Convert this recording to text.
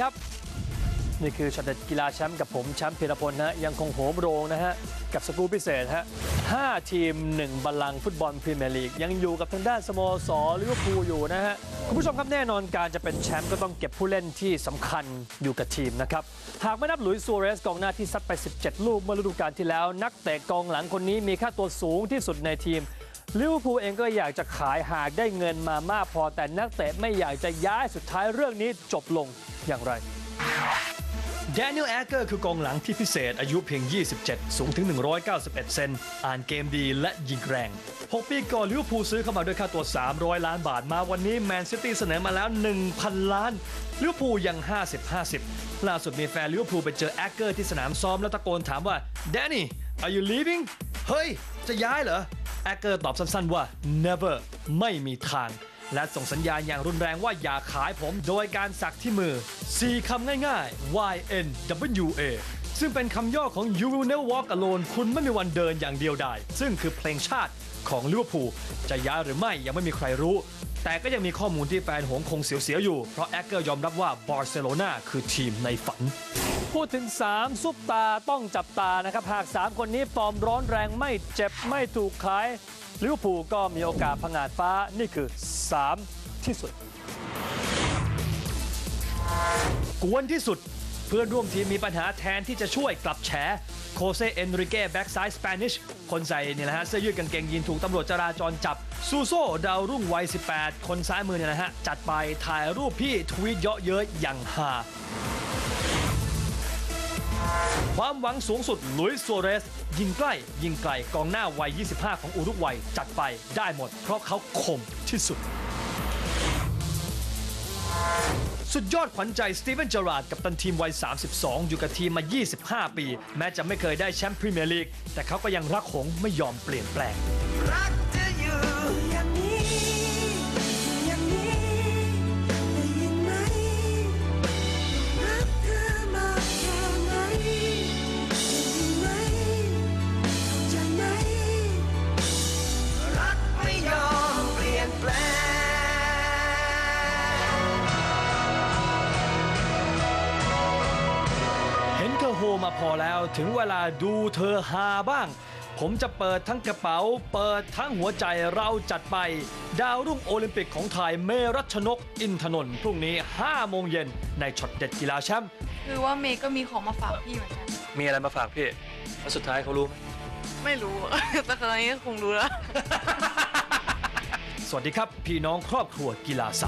ครับ นี่คือช็อตเด็ดกีฬาแชมป์กับผมแชมป์พีรพลนะฮะยังคงโหมโรงนะฮะ กับสกู๊ปพิเศษฮะห้าทีม1บัลลังก์ฟุตบอลพรีเมียร์ลีก ยังอยู่กับทางด้านสโมสรลิเวอร์พูลอยู่นะฮะ คุณผู้ชมครับแน่นอนการจะเป็นแชมป์ก็ต้องเก็บผู้เล่นที่สำคัญอยู่กับทีมนะครับ หากไม่นับหลุยส์ซัวเรสกองหน้าที่ซัดไป 17 ลูกเมื่อฤดูกาลที่แล้ว นักเตะกองหลังคนนี้มีค่าตัวสูงที่สุดในทีมลิเวอร์พูลเองก็อยากจะขายหากได้เงินมามากพอแต่นักเตะไม่อยากจะย้ายสุดท้ายเรื่องนี้จบลง อย่างไรแดเนียลแอคเกอร์คือกองหลังที่พิเศษอายุเพียง 27 สูงถึง 191 เซน อ่านเกมดีและยิงแรง 6 ปีก่อนลิเวอร์พูลซื้อเข้ามาด้วยค่าตัว 300 ล้านบาทมาวันนี้แมนซิตี้เสนอมาแล้ว 1,000 ล้านลิเวอร์พูลยัง 50-50 ล่าสุดมีแฟนลิเวอร์พูลไปเจอแอคเกอร์ที่สนามซ้อมแล้วตะโกนถามว่า Danny are you leaving เฮ้ย จะย้ายเหรอแอคเกอร์ตอบสั้นๆว่า never ไม่มีทาง และส่งสัญญาณอย่างรุนแรงว่าอย่าขายผมโดยการสักที่มือ 4 คำง่ายๆ Y N W A ซึ่งเป็นคำย่อของ You Will Never Walk Alone คุณไม่มีวันเดินอย่างเดียวดาย ซึ่งคือเพลงชาติของลิเวอร์พูลจะย้ายหรือไม่ยังไม่มีใครรู้ แต่ก็ยังมีข้อมูลที่แฟนหงคงเสียวๆอยู่ เพราะแอคเกอร์ยอมรับว่าบาร์เซโลนาคือทีมในฝัน พูดถึง 3 ซุปตาต้องจับตานะครับ หาก 3 คนนี้ฟอร์มร้อนแรงไม่เจ็บไม่ถูกขายลิเวอร์พูลก็มีโอกาสผงาดฟ้านี่คือ 3 ที่สุด กวนที่สุดเพื่อนร่วมทีมมีปัญหาแทนที่จะช่วยกลับแฉโคเซเอนริเก้แบ็กซ้ายสเปนิชคนใส่เนี่ยนะฮะเสื้อยืดกางเกงยีนถูกตำรวจจราจรจับ ซูโซ่ดาวรุ่งวัย 18 คนซ้ายมือเนี่ยนะฮะ จัดไปถ่ายรูปพี่ทวีตเยอะเย้ยอย่างฮา ความหวังสูงสุดลุยส์ซัวเรส ยิงใกล้ ยิงไกลกองหน้าวัย 25 ของอุรุกวัยจัดไปได้หมด เพราะเขาคมที่สุด สุดยอดขวัญใจสตีเวนเจอราร์ดกับตันทีมวัย 32 อยู่กับทีมมา 25 ปี แม้จะไม่เคยได้แชมป์พรีเมียร์ลีกแต่เขาก็ยังรักหงไม่ยอมเปลี่ยนแปลงรักเธออยู่อย่าง มาพอแล้วถึงเวลาดูเธอฮาบ้าง ผมจะเปิดทั้งกระเป๋า เปิดทั้งหัวใจเราจัดไป ดาวรุ่งโอลิมปิกของไทยเมรัชนก อินทนนท์พรุ่งนี้ 5 โมงเย็นในช็อตเด็ดกีฬาแชมป์คือว่าเมย์ก็มีของมาฝากพี่เหมือนกันมีอะไรมาฝากพี่แล้วสุดท้ายเขารู้ไหมไม่รู้ แต่คราวนี้คงรู้แล้ว สวัสดีครับ พี่น้องครอบครัวกีฬา3